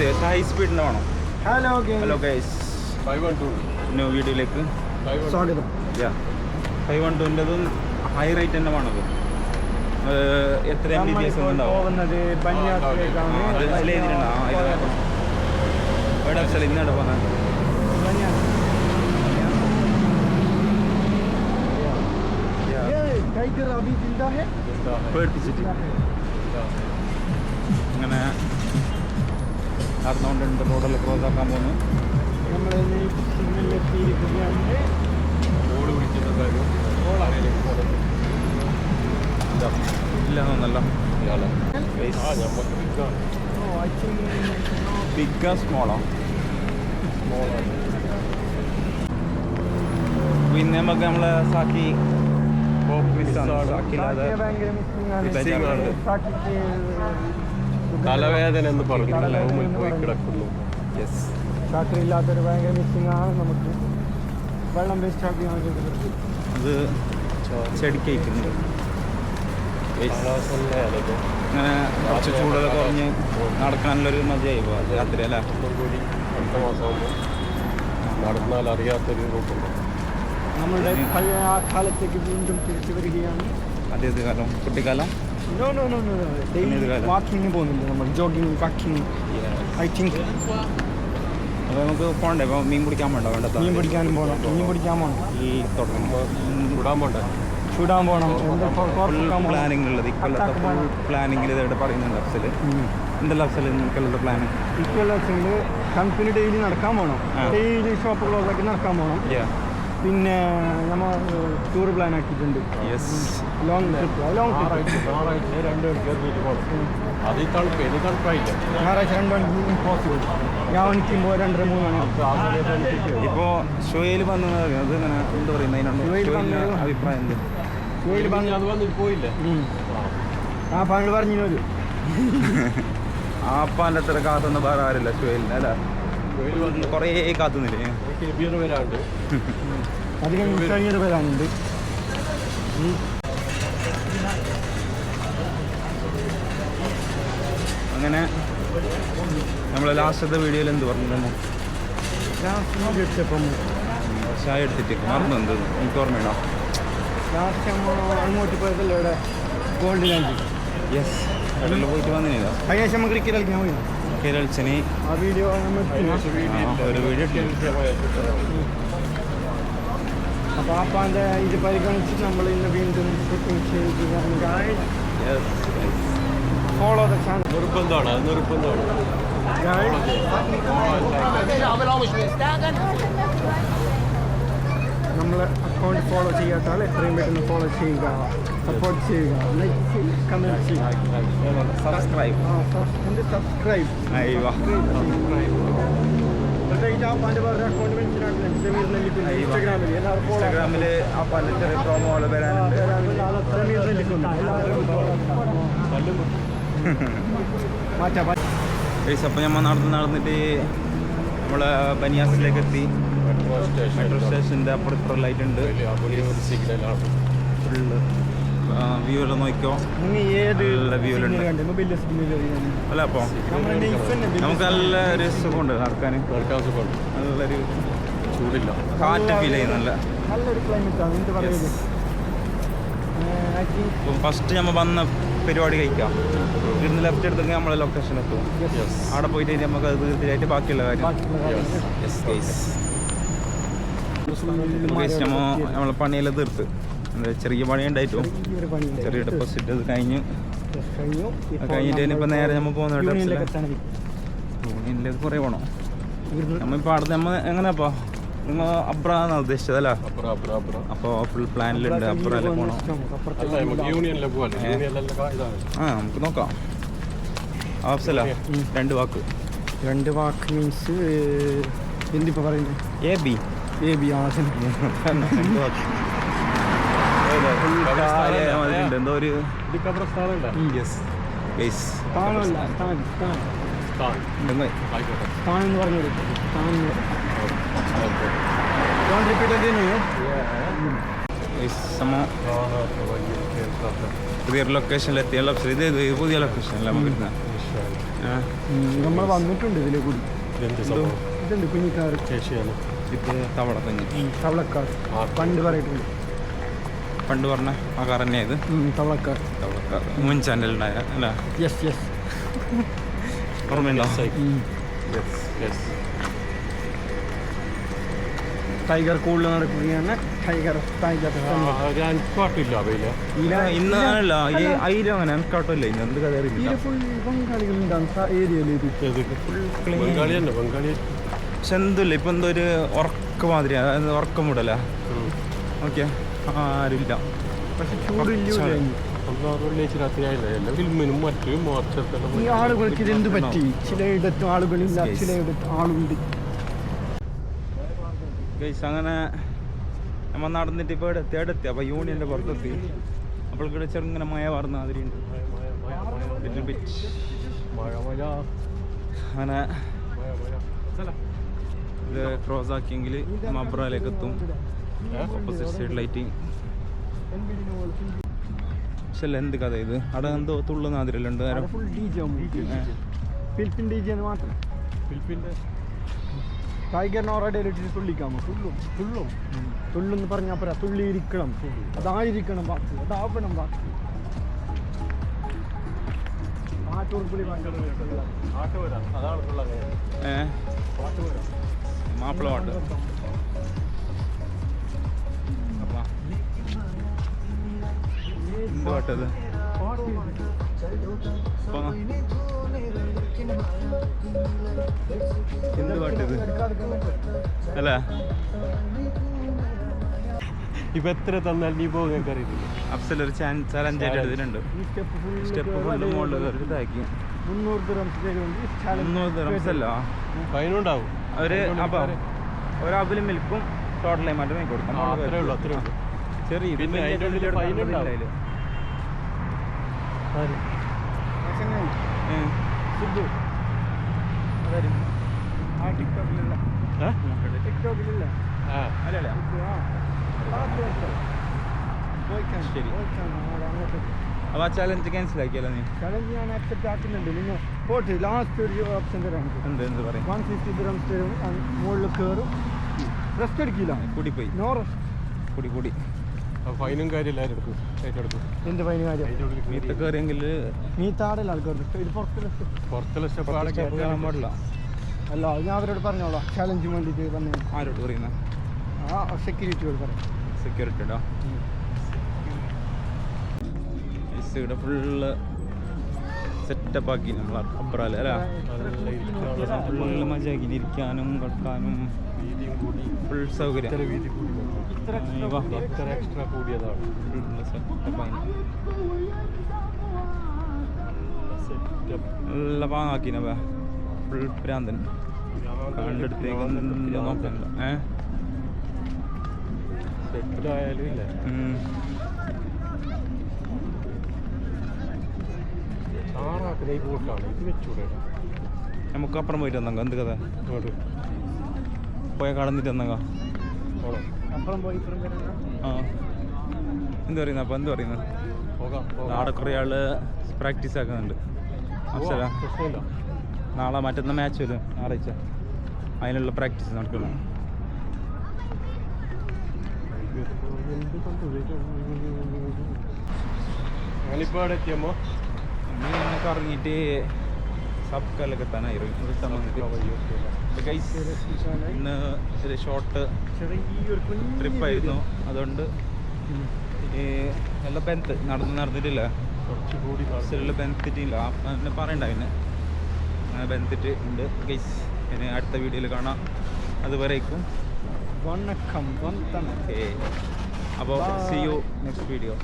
മതി ഹൈ സ്പീഡിന്റെ വേണം. Hello hello guys five one two new വീഡിയോയിലേക്ക് യാ ഫൈവ് വൺ ടുവിന്റെതും ഹൈ റേറ്റ് തന്നെ വേണത്. എത്ര എം ബി ബി എസ് പോകുന്നത് എവിടെ സ്ഥലം ഇന്നാണ് പോകുന്നത് അങ്ങനെ നടന്നുകൊണ്ടുണ്ട് റോഡിൽ ക്രോസ് ആക്കാൻ പോകുന്നു നമ്മൾ എത്തിയിരിക്കുകയാണ്. ബിഗ് സ്മോളോ പിന്നെ നമുക്ക് നമ്മളെ സാക്കി. സാക്കില്ലാതെ ഭയങ്കര മിസ്സിംഗ് ആണ്. Missing ആണ്. സാക്കിക്ക് തലവേദന എന്ന് പറഞ്ഞു പോയി. കിടക്കുന്നു. യെസ് രാത്രിയില്ലാത്തൊരു ഭയങ്കര മിസ്സിംഗ് ആണ് നമുക്ക്. വെള്ളം വേസ്റ്റ് അത്. അങ്ങനെ കുറച്ച് ചൂടൊക്കെ കുറഞ്ഞ് നടക്കാനുള്ളൊരു മതിയായി അത് രാത്രി അല്ല? കൂടി അടുത്ത നടന്നാൽ അറിയാത്തൊരു റൂട്ടുണ്ട് നമ്മളുടെ പഴയ ആ കാലത്തേക്ക് വീണ്ടും തിരിച്ചു വരികയാണ്. അതേത് കാലം? കുട്ടിക്കാലം? No no no no daily? വാക്കിങ്ങിന് പോകുന്നില്ല നമ്മൾ. ജോഗിങ് വാക്കിങ് ഐ തിങ്ക് അപ്പോൾ നമുക്ക് പോകണ്ടേ ഇപ്പോൾ മീൻ പിടിക്കാൻ വേണ്ട വേണ്ട മീൻ പിടിക്കാനും പോകണം മീൻ പിടിക്കാൻ പോകണം ഈ തുടങ്ങുമ്പോൾ വിടാൻ പോകണ്ടേ ചൂടാൻ പോകണം പ്ലാനിങ് ഉള്ളത്. ഇക്കൊല്ലത്തെ. പ്ലാനിങ്ങിൽ ഇതെവിടെ പറയുന്നുണ്ട് അഫ്സൽ. എന്തെല്ലാം അഫ്സൽ ഇക്കൊല്ലത്തെ പ്ലാനിങ് വെച്ചെങ്കിൽ കണക്കിന് ഡെയിലി നടക്കാൻ പോകണം ഡെയിലി ഷോപ്പ് ക്ലോസ് ആക്കി നടക്കാൻ പോകണം പിന്നെ നമ്മൾ ടൂർ പ്ലാൻ ആക്കിയിട്ടുണ്ട്. യെസ് ലോങ് ട്രിപ്പ് ലോങ് ഞായറാഴ്ച രണ്ട് മണിക്ക് ഇറങ്ങിയിട്ട് പോകണം അത് ഈ തണുപ്പ് ഇനി തണുപ്പായില്ല ഞായറാഴ്ച രണ്ട് മണിക്ക് ഇമ്പോസിബിൾ ഞാൻ മണിക്കുമ്പോൾ രണ്ടര മൂന്ന് മണി. ഇപ്പോൾ ഷോയിൽ വന്നത് അത് ഇങ്ങനെ എന്താ പറയുന്നത് അതിനുണ്ട് ഷോയിൽ അഭിപ്രായം എന്ത്? ഇനി പറഞ്ഞു അത് വന്നിട്ട് പോയില്ല? ആ പണ്ട് പറഞ്ഞു ആപ്പാന്റെ അത്ര കാത്തുന്ന വേറെ ആരില്ല ഷോയിലിന് അല്ല? വന്ന് കുറേ കാത്തുന്നില്ലേ? വരാണ്ട് അധികം കഴിഞ്ഞൊരു വരാനുണ്ട് അങ്ങനെ നമ്മൾ ലാസ്റ്റത്തെ വീഡിയോയിൽ എന്ത് പറഞ്ഞു ചായ എടുത്തിട്ട് മറന്നു എന്ത്? എനിക്ക് ഓർമ്മയുണ്ടോ ലാസ്റ്റ് അങ്ങോട്ട് പോയതല്ലേ ഇവിടെ? ഗോൾഡ് ലാൻഡ് യെസ് കടലിൽ പോയിട്ട് വന്നില്ല നമുക്ക് നമ്മൾ ക്രിക്കറ്റ് കളിക്കാൻ പോയി കേരളച്ചനെ. ഒരു വീഡിയോ അപ്പോൾ ഇത് പരിഗണിച്ച് നമ്മൾ ഇന്ന് വീണ്ടും ഫോളോ ദ ചാനൽ നിർബന്ധമാണ് നമ്മൾ അക്കൗണ്ട് ഫോളോ ചെയ്യാത്താൽ എത്രയും പെട്ടെന്ന് ഫോളോ ചെയ്യുക. സപ്പോർട്ട് ചെയ്യുക ലൈക്ക് ചെയ്യുക കമന്റ് ചെയ്യുക സബ്സ്ക്രൈബ് എന്റെ സബ്സ്ക്രൈബ് ഇൻസ്റ്റാഗ്രാമിൽ ഇൻസ്റ്റാഗ്രാമിൽ ആ ചെറിയ പ്രോമോ വരാനുണ്ട്. അപ്പോൾ നമ്മൾ നടന്ന് നടന്നിട്ട് നമ്മളെ ബനിയാസിലേക്ക് എത്തി മെട്രോ സ്റ്റേഷന്റെ അപ്പുറത്ത് ലൈറ്റ് ഉണ്ട്. ഫുള്ള് വ്യൂ എല്ലാം നോക്കിയോ നല്ല സിഗ്നൽ അല്ല അപ്പോൾ തന്നെ നമുക്ക് നല്ല ഒരു സുഖമുണ്ട് നടക്കാൻ നടക്കാൻ സുഖമുണ്ട്. നല്ലൊരു ചൂടില്ല. കാറ്റ് ഫീൽ ചെയ്യുന്നു നല്ല നല്ലൊരു ക്ലൈമറ്റാണ് ഫസ്റ്റ് നമ്മൾ വന്ന പരിപാടി കഴിക്കാം. ഇവിടുന്ന് ലെഫ്റ്റ് എടുത്തെങ്കിൽ നമ്മളെ ലൊക്കേഷൻ എത്തും. അവിടെ പോയിട്ട് നമുക്ക് അത് തീർച്ചയായിട്ട് ബാക്കിയുള്ള കാര്യം. ബാക്കിയുള്ള യെസ് യെസ് ഗൈസ് ഗൈസ് നമ്മ നമ്മളെ പണിയെല്ലാം തീർത്ത്. ചെറിയ പണി ഉണ്ടായിട്ടും ചെറിയ ഡെപ്പോസിറ്റ് അത് കഴിഞ്ഞു. കഴിഞ്ഞിട്ട് ഇനിയിപ്പോൾ നേരെ നമ്മൾ പോകുന്നുണ്ട് യൂണിയനിലേക്ക് കുറേ പോകണം നമ്മളിപ്പോൾ അവിടെ നമ്മൾ എങ്ങനെയാപ്പോ? നിങ്ങൾ അബ്രാന്നാ ഉദ്ദേശിച്ചത് അല്ല അപ്പോൾ ഫുൾ പ്ലാനിലുണ്ട് അപ്പുറമല്ലേ പോകണം. ആ നമുക്ക് നോക്കാം. ആഫ്സല രണ്ട് വാക്ക്. രണ്ട് വാക്ക് മീൻസ് എന്തിപ്പോ പറയുന്നത് എ ബി. എ ബി ആ രണ്ട് വാക്ക്. എന്തോ ഒരു ലൊക്കേഷനിൽ എത്തിയ ഇത് പുതിയ ലൊക്കേഷനല്ല നമ്മൾ വന്നിട്ടുണ്ട് ഇതിലെ കൂടി. ഇതുണ്ട് കുഞ്ഞിക്കാർ ശേഷിയാണ്. ഇത് തവള കുഞ്ഞ് തവളക്കാർ. പണ്ട് പറഞ്ഞിട്ടുണ്ട് പണ്ട് പറഞ്ഞ ആ കാർ ഇത്? തവളക്കാർ തവളക്കാർ മുൻ ചാനലുണ്ടായ അല്ല? യെസ് യെസ് ഓർമ്മയുണ്ടോ? ടൈഗർ കൂടുതൽ നടക്കുകയാണ്. Tiger tiger. ഒരു അൻപാട്ടില്ല അവയിൽ. ഇല്ല ഇന്ന് അല്ല ഈ അയിരം അങ്ങനെ അനക്കാട്ടില്ല ഇന്ന് എന്ത് കഥ അറിയില്ല. ഫുൾ ഏരിയയിൽ തന്നെ പക്ഷെ എന്തല്ലേ ഇപ്പൊ എന്തോ ഒരു ഉറക്ക മാതിരി അതായത് ഉറക്കം മൂടല. ഓക്കെ. ആരുമില്ല. പക്ഷെ ചൂടില്ല ഒന്നാറ് വെള്ളിയാഴ്ച ആയില്ല? എല്ലാ ഫിലിമിനും മറ്റു ഈ മോർച്ചത്തെല്ലാം ആളുകൾക്ക് ഇതെന്ത് പറ്റി? ചിലയിടത്ത് ആളുകളില്ല Yes. ചിലയിടത്ത് ആളുണ്ട്. ഗൈസ് അങ്ങനെ നമ്മ നടന്നിട്ട് ഇപ്പോൾ ഇവിടെ എത്തി. അപ്പോൾ യൂണിയന്റെ പുറത്തെത്തി. അപ്പോൾ ഇവിടെ ചെറുങ്ങനെ മഴ വാർന്ന മാതിരി ഉണ്ട് Little bit. മഴ മഴ. അങ്ങനെ ഇത് ക്രോസ് ആക്കിയെങ്കിൽ മബ്രയിലേക്ക് എത്തും ഓപ്പോസിറ്റ് സൈഡ് ലൈറ്റിങ് പക്ഷെ എന്ത് കഥ ഇത്? അവിടെ എന്തോ തുള്ളുന്ന അതിരല്ലുണ്ട് ടൈഗറിനെ ഓറടയിൽ ഇട്ടിട്ട് തുള്ളിക്കാമോ? തുള്ളും തുള്ളും. തുള്ളെന്ന് പറഞ്ഞാൽ പോരാ തുള്ളിയിരിക്കണം. അതായിരിക്കണം വാക്ക് അതാവണം വാക്ക്. മാപ്പിള പാട്ട്. അപ്പാ. എന്ത് പാട്ടത് അപ്പാ. എന്ത് പാട്ടിത് അല്ല. ഇപ്പൊ എത്ര തന്നാൽ നീ പോകുന്ന അറിയില്ല. അഫ്സൽ ഒരു ചലഞ്ച് ആയിട്ട് എടുത്തിട്ടുണ്ട് സ്റ്റെപ്പ് ഫുള്ള് മുകളിൽ കയറി ഇതാക്കി മുന്നൂറ് ദിറംസ് തരുമെങ്കിൽ challenge മുന്നൂറ് ദിറംസ് അല്ല. ഫൈനുണ്ടാവും അവർ അപ്പൊ ഒരബിലും മിൽക്കും ടോട്ടലായി മാറ്റി വാങ്ങി കൊടുക്കാം അത്രേ ഉള്ളൂ അത്രേ ഉള്ളൂ. ചെറിയ പിന്നെ അതിന്റെ ഉള്ളിൽ വലിയ fine ഇടം ഉണ്ടാവും. ഇല്ല അതിൽ. ചങ്ങായി, ഏ. സിദ്ധു അതാരും? ആ ടിക്ടോക്കിലില്ല. ടിക്ടോക്കിലില്ല. ആ. അല്ല അല്ല സിദ്ധു, ആ. ആ, തീർച്ചയായും. പോയിക്കാണ്, ശരി. പോയിക്കാണ്, അവിടെ അപ്പൊ ആ ചാലഞ്ച് ക്യാൻസൽ ആക്കിയല്ലോ നീ? ചലഞ്ച് ഞാൻ അക്സെപ്റ്റ് ആക്കുന്നുണ്ട്. നിങ്ങൾ പോട്ട് ലാസ്റ്റ് ഒരു ഓപ്ഷൻ തരാം എന്ത് എന്ത് പറയും? വൺ ഫിഫ്റ്റി തരും. മുകളിൽ കയറും. റെസ്റ്റ് എടുക്കില്ല. കൂടി പോയി നോ റെസ്റ്റ് കൂടി കൂടി. ഫൈനും കാര്യമില്ല എന്ത് ഫൈനും കാര്യം? അതിന്റെ ഉള്ളിൽ മീത്ത നീ താടല്ല ആൾക്കാർ. അല്ല ഞാൻ അവരോട് പറഞ്ഞോളാം. ചലഞ്ച് വേണ്ടിയിട്ട് പറഞ്ഞു ആരോട് പറയുന്ന? ആ സെക്യൂരിറ്റിയോട് പറയാം സെക്യൂരിറ്റി ഇടാ ഇവിടെ ഫുള്ള് സെറ്റപ്പ് ആക്കി നമ്മൾ അബ്രാൽ അല്ല? ഫുള്ള് മജാക്കി ഇരിക്കാനും കട്ടാനും ഫുൾ സൗകര്യം. എക്സ്ട്രാ കൂടിയതാണ്. നല്ല പാങ്ങാക്കിന ഫുൾ പ്രാന്തൻ. കണ്ടെടുത്തേക്ക് നോക്കണ്ട. ഏ? സെറ്റ് ആയാലും ഇല്ല. ഉം. ആറാക്കുന്ന ഈ ബോട്ടാണ് ഇത് വെച്ചൂടെ? നമുക്ക് അപ്പുറം പോയിട്ട് വന്നങ്ക എന്ത് കഥ? ഇങ്ങോട്ട് പോയ കടന്നിട്ട് വന്നങ്ക അപ്പുറം പോയി ഇപ്പുറം വരാനാ ആ. എന്ത് പറയുന്ന? അപ്പം എന്ത് പറയുന്നത് പോകാം. നാളെ കുറേ ആൾ പ്രാക്ടീസ് ആക്കുന്നുണ്ട്. അഫ്സല. നാളെ മറ്റന്ന മാച്ച് വരും. ഞായറാഴ്ച. അതിനുള്ള പ്രാക്ടീസ് നടക്കുന്നു. ഞാനിപ്പോ അവിടെ എത്തിയമ്മോ? ഞങ്ങൾക്ക് ഇറങ്ങിയിട്ട് സബ് കല്ലൊക്കെ എത്താനായി ഇന്ന് ഒരു ഷോർട്ട് ട്രിപ്പായിരുന്നു അതുകൊണ്ട് നല്ല ബെൻത്ത് നടന്ന് നടന്നിട്ടില്ല. കുറച്ചുകൂടി ബസ്സിലുള്ള ബെൻത്തിട്ടില്ല എന്നെ പറയണ്ട പിന്നെ. അങ്ങനെ ബെൻത്തിട്ട് ഉണ്ട്. ഗൈസ് ഇനി അടുത്ത വീഡിയോയിൽ കാണാം. അതുവരേക്കും. വണക്കം. ഓക്കെ അപ്പോൾ സി യു നെക്സ്റ്റ് വീഡിയോ.